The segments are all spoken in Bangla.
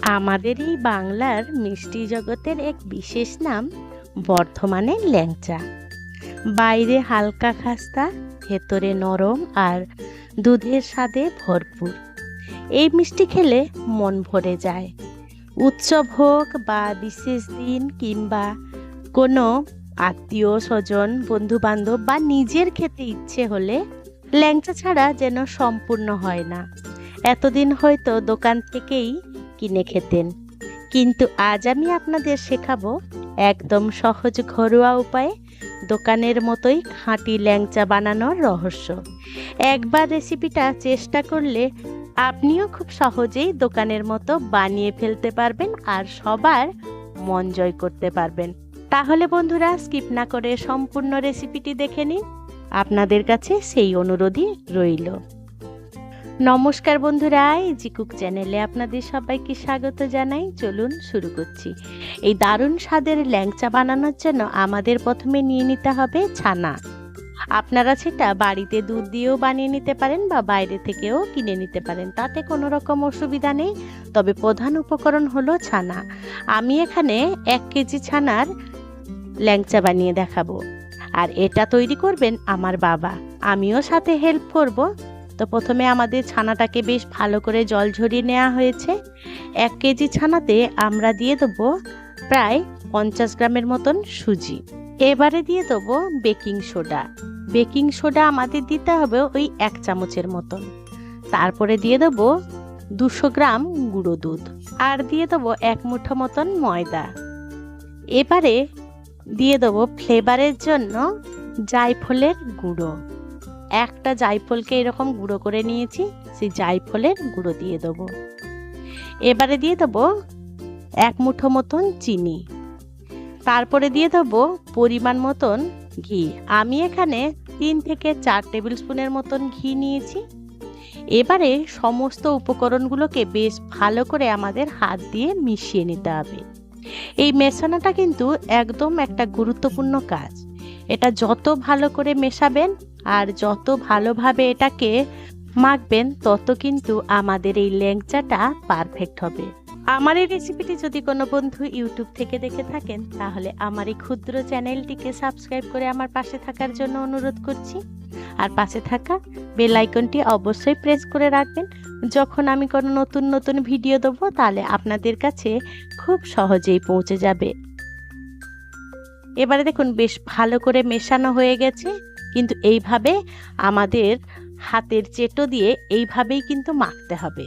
আমাদের এই বাংলার মিষ্টি জগতের এক বিশেষ নাম বর্ধমানের ল্যাংচা। বাইরে হালকা খাস্তা, ভেতরে নরম আর দুধের স্বাদে ভরপুর। এই মিষ্টি খেলে মন ভরে যায়। উৎসব হোক বা বিশেষ দিন কিংবা কোনো আত্মীয় স্বজন বন্ধু বান্ধব বা নিজের খেতে ইচ্ছে হলে ল্যাংচা ছাড়া যেন সম্পূর্ণ হয় না। এতদিন হয়তো দোকান থেকেই কিনে খেতেন। কিন্তু আজ আমি আপনাদের শেখাবো একদম সহজ ঘরোয়া উপায়ে দোকানের মতোই খাঁটি ল্যাংচা বানানোর রহস্য। একবার রেসিপিটা চেষ্টা করলে আপনিও খুব সহজেই দোকানের মতো বানিয়ে ফেলতে পারবেন আর সবার মন জয় করতে পারবেন। তাহলে বন্ধুরা, স্কিপ না করে সম্পূর্ণ রেসিপিটি দেখে নিন। আপনাদের কাছে সেই অনুরোধই রইল। নমস্কার বন্ধুরা, এই জিকুক চ্যানেলে আপনাদের সবাইকে স্বাগত জানাই। চলুন শুরু করছি। এই দারুণ স্বাদের ল্যাংচা বানানোর জন্য আমাদের প্রথমে নিয়ে নিতে হবে ছানা। আপনারা সেটা বাড়িতে দুধ দিয়েও বানিয়ে নিতে পারেন বা বাইরে থেকেও কিনে নিতে পারেন, তাতে কোনো রকম অসুবিধা নেই। তবে প্রধান উপকরণ হলো ছানা। আমি এখানে এক কেজি ছানার ল্যাংচা বানিয়ে দেখাবো। আর এটা তৈরি করবেন আমার বাবা। আমিও সাথে হেল্প করব। তো প্রথমে আমাদের ছানাটাকে বেশ ভালো করে জল ঝরিয়ে নেওয়া হয়েছে। এক কেজি ছানাতে আমরা দিয়ে দেবো প্রায় পঞ্চাশ গ্রামের মতন সুজি। এবারে দিয়ে দেবো বেকিং সোডা। বেকিং সোডা আমাদের দিতে হবে ওই এক চামচের মতন। তারপরে দিয়ে দেবো দুশো গ্রাম গুঁড়ো দুধ। আর দিয়ে দেবো এক মুঠো মতন ময়দা। এবারে দিয়ে দেবো ফ্লেভারের জন্য জায়ফলের গুঁড়ো। একটা জায়ফলকে এরকম গুঁড়ো করে নিয়েছি, সেই জায়ফলের গুঁড়ো দিয়ে দেবো। এবারে দিয়ে দেবো এক মুঠো মতন চিনি। তারপরে দিয়ে দেবো পরিমাণ মতন ঘি। আমি এখানে তিন থেকে চার টেবিল স্পুনের মতন ঘি নিয়েছি। এবারে সমস্ত উপকরণগুলোকে বেশ ভালো করে আমাদের হাত দিয়ে মিশিয়ে নিতে হবে। এই মেশানোটা কিন্তু একদম একটা গুরুত্বপূর্ণ কাজ। এটা যত ভালো করে মেশাবেন আর যত ভালোভাবে এটাকে মাখবেন, তত কিন্তু আমাদের এই ল্যাংচাটা পারফেক্ট হবে। আমার এই রেসিপিটি যদি কোনো বন্ধু ইউটিউব থেকে দেখে থাকেন, তাহলে আমার এই ক্ষুদ্র চ্যানেলটিকে সাবস্ক্রাইব করে আমার পাশে থাকার জন্য অনুরোধ করছি। আর পাশে থাকা বেল আইকনটি অবশ্যই প্রেস করে রাখবেন। যখন আমি কোনো নতুন নতুন ভিডিও দেবো, তাহলে আপনাদের কাছে খুব সহজেই পৌঁছে যাবে। এবারে দেখুন, বেশ ভালো করে মেশানো হয়ে গেছে। কিন্তু এইভাবে আমাদের হাতের চেটো দিয়ে এইভাবেই কিন্তু মাখতে হবে।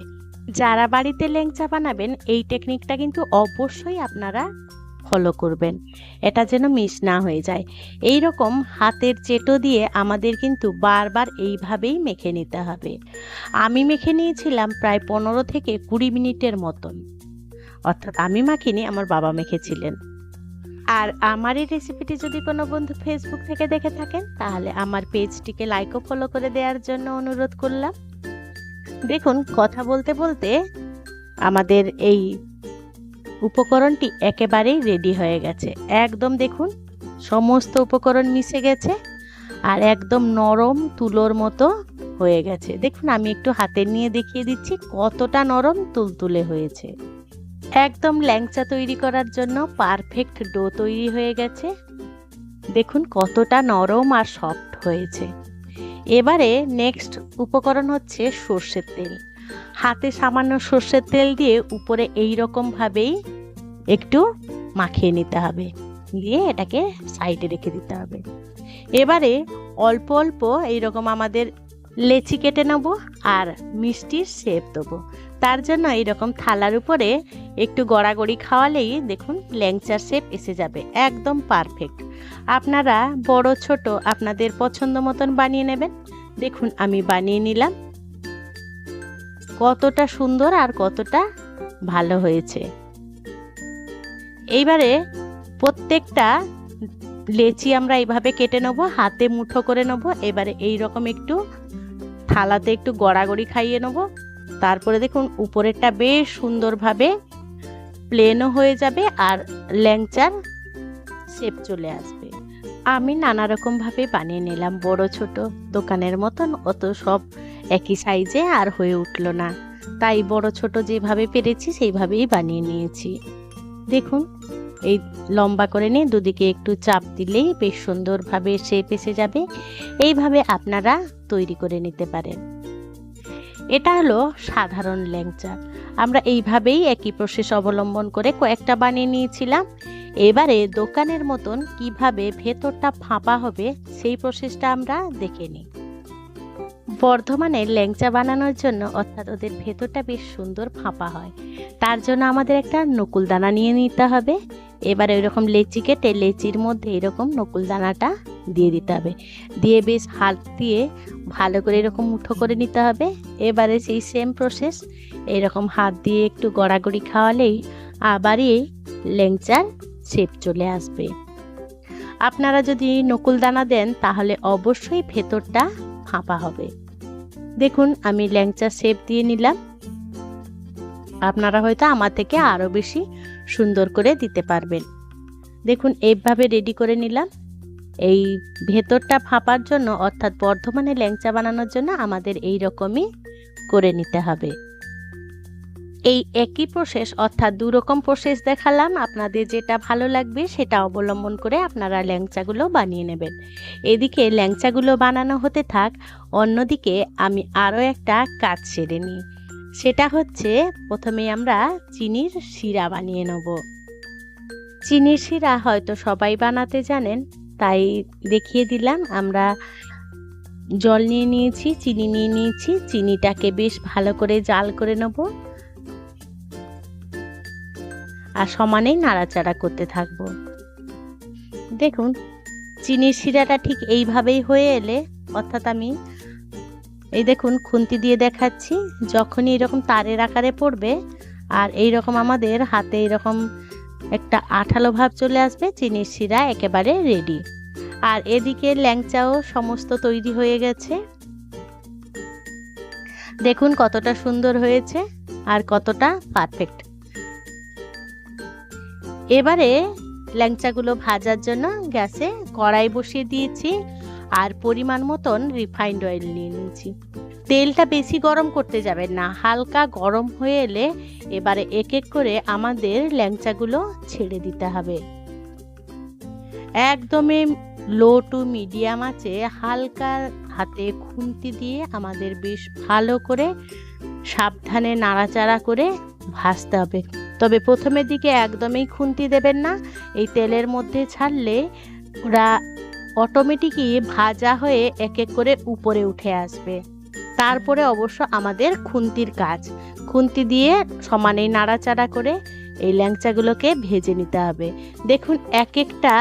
যারা বাড়িতে ল্যাংচা বানাবেন, এই টেকনিকটা কিন্তু অবশ্যই আপনারা ফলো করবেন। এটা যেন মিস না হয়ে যায়। এই রকম হাতের চেটো দিয়ে আমাদের কিন্তু বারবার এইভাবেই মেখে নিতে হবে। আমি মেখে নিয়েছিলাম প্রায় পনেরো থেকে কুড়ি মিনিটের মতন। অর্থাৎ আমি মাখিনি, আমার বাবা মেখেছিলেন। আর আমার এই রেসিপিটি যদি কোনো বন্ধু ফেসবুক থেকে দেখে থাকেন, তাহলে আমার পেজটিকে লাইক ও ফলো করে দেওয়ার জন্য অনুরোধ করলাম। দেখুন, কথা বলতে বলতে আমাদের এই উপকরণটি একেবারেই রেডি হয়ে গেছে। একদম দেখুন, সমস্ত উপকরণ মিশে গেছে আর একদম নরম তুলোর মতো হয়ে গেছে। দেখুন, আমি একটু হাতে নিয়ে দেখিয়ে দিচ্ছি, কতটা নরম তুলতুলে হয়েছে। একদম ল্যাংচা তৈরি করার জন্য পারফেক্ট ডো তৈরি হয়ে গেছে। দেখুন কতটা নরম আর সফট হয়েছে। এবারে নেক্সট উপকরণ হচ্ছে সর্ষের তেল। হাতে সামান্য সর্ষের তেল দিয়ে উপরে এই রকম ভাবেই একটু মাখিয়ে নিতে হবে। দিয়ে এটাকে সাইডে রেখে দিতে হবে। এবারে অল্প অল্প এইরকম আমাদের লেচি কেটে নেব আর মিষ্টির শেপ দেবো। তার জন্য এইরকম থালার উপরে একটু গড়াগড়ি খাওয়ালেই দেখুন ল্যাংচার শেপ এসে যাবে, একদম পারফেক্ট আপনারা বড়, ছোট আপনাদের পছন্দ মতন বানিয়ে নেবেন। দেখুন আমি বানিয়ে নিলাম। কতটা সুন্দর আর কতটা ভালো হয়েছে। এইবারে প্রত্যেকটা লেচি আমরা এইভাবে কেটে নেব, হাতে মুঠো করে নেব। এবারে এই রকম একটু থালাতে একটু গড়াগড়ি খাইয়ে নেব। তারপরে দেখুন, উপরেরটা বেশ সুন্দরভাবে প্লেনও হয়ে যাবে আর ল্যাংচার শেপ চলে আসবে। আমি নানা রকমভাবে বানিয়ে নিলাম বড় ছোট দোকানের মতন, অত সব একই সাইজে আর হয়ে উঠল না। তাই বড় ছোট যেভাবে পেরেছি, সেইভাবেই বানিয়ে নিয়েছি। দেখুন, এই লম্বা করে নিয়ে দুদিকে একটু চাপ দিলেই বেশ সুন্দরভাবে শেপ এসে যাবে। এইভাবে আপনারা তৈরি করে নিতে পারেন। এটা হলো সাধারণ ল্যাংচা। আমরা এইভাবেই একই প্রসেস অবলম্বন করে কয়েকটা বানিয়ে নিয়েছিলাম। এবারে দোকানের মতন কীভাবে ভেতরটা ফাঁপা হবে সেই প্রসেসটা আমরা দেখে নিই। বর্ধমানে ল্যাংচা বানানোর জন্য, অর্থাৎ ওদের ভেতরটা বেশ সুন্দর ফাঁপা হয়। তার জন্য আমাদের একটা নকুল দানা নিয়ে নিতে হবে। এবার এরকম লেচি কেটে লেচির মধ্যে এরকম নকুল দানাটা দিয়ে দিতে হবে। দিয়ে বেশ হাত দিয়ে ভালো করে এরকম মুঠো করে নিতে হবে। এবারে সেই সেম প্রসেস এরকম হাত দিয়ে একটু গড়াগড়ি খাওয়ালেই আবারই ল্যাংচার শেপ চলে আসবে। আপনারা যদি নকুল দানা দেন, তাহলে অবশ্যই ভেতরটা ফাঁপা হবে। দেখুন, আমি ল্যাংচা শেপ দিয়ে নিলাম। আপনারা হয়তো আমার থেকে আরও বেশি সুন্দর করে দিতে পারবেন। দেখুন, এইভাবে রেডি করে নিলাম। এই ভেতরটা ফাঁপার জন্য, অর্থাৎ বর্ধমানে ল্যাংচা বানানোর জন্য আমাদের এই রকমই করে নিতে হবে। এই একই প্রসেস অর্থাৎ দু রকম প্রসেস দেখালাম। আপনাদের যেটা ভালো লাগবে, সেটা অবলম্বন করে আপনারা ল্যাংচাগুলো বানিয়ে নেবেন। এদিকে ল্যাংচাগুলো বানানো হতে থাক, অন্যদিকে আমি আরও একটা কাজ সেরে নিই। সেটা হচ্ছে, প্রথমে আমরা চিনির শিরা বানিয়ে নেব। চিনির শিরা হয়তো সবাই বানাতে জানেন, তাই দেখিয়ে দিলাম। আমরা জল নিয়ে নিয়েছি, চিনি নিয়ে নিয়েছি, চিনিটাকে বেশ ভালো করে জাল করে নেব। আর সমানেই নাড়াচাড়া করতে থাকব। দেখুন, চিনির শিরাটা ঠিক এইভাবেই হয়ে এলে, অর্থাৎ আমি এই দেখুন খুন্তি দিয়ে দেখাচ্ছি, যখনই এরকম তারের আকারে পড়বে আর এই রকম আমাদের হাতে এরকম একটা আঠালো ভাব চলে আসবে, চিনির শিরা একেবারে রেডি আর এদিকে ল্যাংচাও সমস্ত তৈরি হয়ে গেছে। দেখুন কতটা সুন্দর হয়েছে আর কতটা পারফেক্ট এবারে ল্যাংচাগুলো ভাজার জন্য গ্যাসে কড়াই বসিয়ে দিয়েছি আর পরিমাণ মতন রিফাইন্ড অয়েল নিয়ে নিয়েছি। তেলটা বেশি গরম করতে যাবেন না, হালকা গরম হয়ে এলে এবারে এক এক করে আমাদের ল্যাংচাগুলো ছেড়ে দিতে হবে। একদমই লো টু মিডিয়াম আছে হালকা হাতে খুন্তি দিয়ে আমাদের বেশ ভালো করে সাবধানে নাড়াচাড়া করে ভাজতে হবে। তবে প্রথমের দিকে একদমই খুন্তি দেবেন না। এই তেলের মধ্যে ছাড়লে ওরা অটোমেটিকই ভাজা হয়ে এক এক করে উপরে উঠে আসবে। তারপরে অবশ্য আমাদের খুন্তির কাজ। খুন্তি দিয়ে সমানে নাড়াচাড়া করে এই ল্যাংচাগুলোকে ভেজে নিতে হবে। দেখুন এক একটা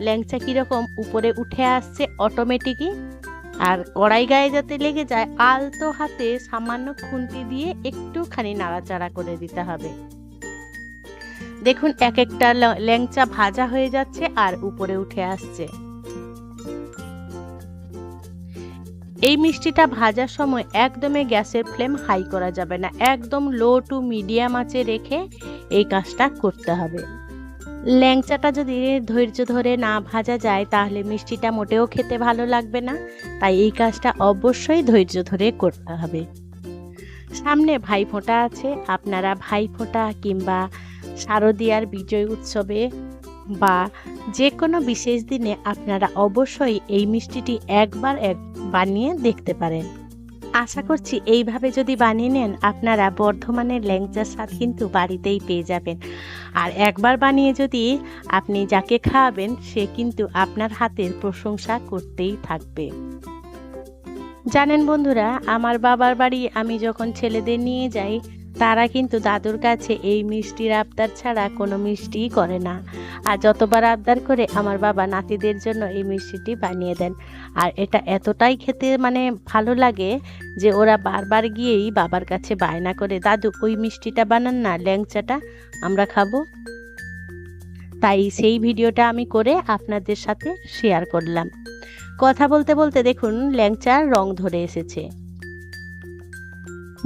ল্যাংচা কীরকম উপরে উঠে আসছে অটোমেটিকই আর কড়াই গায়ে যাতে লেগে যায়, আলতো হাতে সামান্য খুন্তি দিয়ে একটুখানি নাড়াচাড়া করে দিতে হবে। দেখুন এক একটা ল্যাংচা ভাজা হয়ে যাচ্ছে আর উপরে উঠে আসছে। এই মিষ্টিটা ভাজার সময় একদমই গ্যাসের ফ্লেম হাই করা যাবে না। একদম লো টু মিডিয়াম আঁচে রেখে এই কাজটা করতে হবে। ল্যাংচাটা যদি ধৈর্য ধরে না ভাজা যায়, তাহলে মিষ্টিটা মোটেও খেতে ভালো লাগবে না। তাই এই কাজটা অবশ্যই ধৈর্য ধরে করতে হবে। সামনে ভাইফোঁটা আছে। আপনারা ভাইফোঁটা কিংবা শারদীয়ার বিজয় উৎসবে বা যে কোনো বিশেষ দিনে আপনারা অবশ্যই এই মিষ্টিটি একবার এক বানিয়ে দেখতে পারেন। আশা করছি এইভাবে যদি বানিয়ে নেন, আপনারা বর্ধমানের ল্যাংচার স্বাদ কিন্তু বাড়িতেই পেয়ে যাবেন। আর একবার বানিয়ে যদি আপনি যাকে খাওয়াবেন, সে কিন্তু আপনার হাতের প্রশংসা করতেই থাকবে। জানেন বন্ধুরা, আমার বাবার বাড়ি আমি যখন ছেলেদের নিয়ে যাই তারা কিন্তু দাদুর কাছে এই মিষ্টির আবদার ছাড়া কোনো মিষ্টিই করে না। আর যতবার আবদার করে আমার বাবা নাতিদের জন্য এই মিষ্টিটি বানিয়ে দেন। আর এটা এতটাই খেতে মানে ভালো লাগে যে ওরা বারবার গিয়েই বাবার কাছে বায়না করে, দাদু, ওই মিষ্টিটা বানান না, ল্যাংচাটা আমরা খাব। তাই সেই ভিডিওটা আমি করে আপনাদের সাথে শেয়ার করলাম। কথা বলতে বলতে দেখুন, ল্যাংচার রং ধরে এসেছে।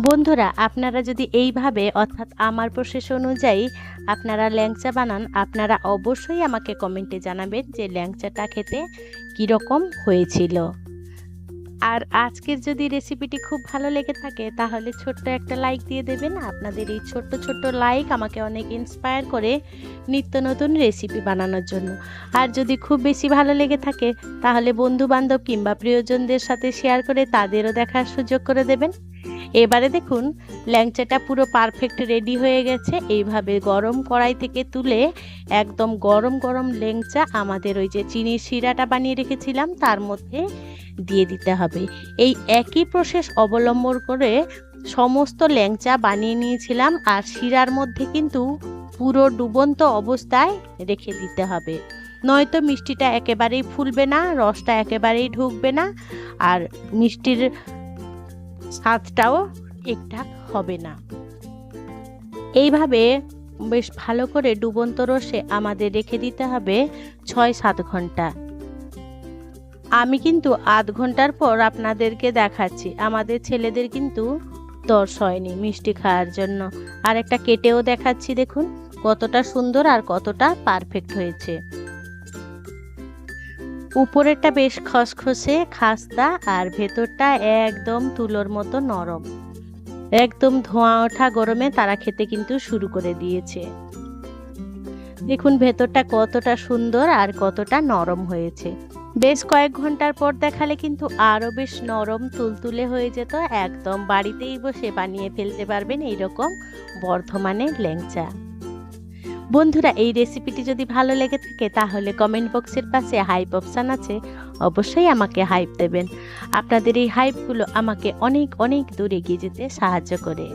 বন্ধুরা, আপনারা যদি এইভাবে, অর্থাৎ আমার প্রসেস অনুযায়ী আপনারা ল্যাংচা বানান, আপনারা অবশ্যই আমাকে কমেন্টে জানাবেন যে ল্যাংচাটা খেতে কীরকম হয়েছিল। আর আজকের যদি রেসিপিটি খুব ভালো লেগে থাকে, তাহলে ছোট্ট একটা লাইক দিয়ে দেবেন। আপনাদের এই ছোট্ট ছোট্ট লাইক আমাকে অনেক ইন্সপায়ার করে নিত্য নতুন রেসিপি বানানোর জন্য। আর যদি খুব বেশি ভালো লেগে থাকে, তাহলে বন্ধু বান্ধব কিংবা প্রিয়জনদের সাথে শেয়ার করে তাদেরও দেখার সুযোগ করে দেবেন। এবারে দেখুন, ল্যাংচাটা পুরো পারফেক্ট রেডি হয়ে গেছে। এইভাবে গরম কড়াই থেকে তুলে একদম গরম গরম ল্যাংচা আমাদের ওই যে চিনির শিরাটা বানিয়ে রেখেছিলাম, তার মধ্যে দিয়ে দিতে হবে। এই একই প্রসেস অবলম্বন করে সমস্ত ল্যাংচা বানিয়ে নিয়েছিলাম আর শিরার মধ্যে কিন্তু পুরো ডুবন্ত অবস্থায় রেখে দিতে হবে। নয়তো মিষ্টিটা একেবারেই ফুলবে না, রসটা একেবারেই ঢুকবে না। আর মিষ্টির স্বাদটাও ঠিকঠাক হবে না। এইভাবে বেশ ভালো করে ডুবন্ত রসে আমাদের রেখে দিতে হবে ছয় সাত ঘণ্টা। আমি কিন্তু আধ ঘণ্টার পর আপনাদেরকে দেখাচ্ছি। আমাদের ছেলেদের কিন্তু দর্শ হয়নি মিষ্টি খাওয়ার জন্য। আর একটা কেটেও দেখাচ্ছি দেখুন, কতটা সুন্দর আর কতটা পারফেক্ট হয়েছে। উপরেরটা বেশ খসখসে, খাস্তা, আর ভেতরটা একদম তুলোর মতো নরম। একদম ধোঁয়া ওঠা গরমে তারা খেতে কিন্তু শুরু করে দিয়েছে। দেখুন ভেতরটা কতটা সুন্দর আর কতটা নরম হয়েছে। বেশ কয়েক ঘণ্টার পর দেখালে কিন্তু আরও বেশ নরম, তুলতুলে হয়ে যেত। একদম বাড়িতেই বসে বানিয়ে ফেলতে পারবেন এইরকম বর্ধমানের ল্যাংচা। বন্ধুরা, এই রেসিপিটি যদি ভালো লেগে থাকে, তাহলে কমেন্ট বক্সের পাশে হাইপ অপশান আছে। অবশ্যই আমাকে হাইপ দেবেন। আপনাদের এই হাইপগুলো আমাকে অনেক অনেক দূর এগিয়ে যেতে সাহায্য করে।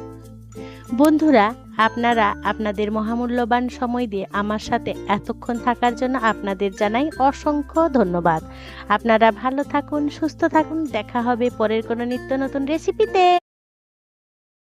বন্ধুরা, আপনারা আপনাদের মহামূল্যবান সময় দিয়ে আমার সাথে এতক্ষণ থাকার জন্য আপনাদের জানাই অসংখ্য ধন্যবাদ। আপনারা ভালো থাকুন, সুস্থ থাকুন। দেখা হবে পরের কোনো নিত্য নতুন রেসিপিতে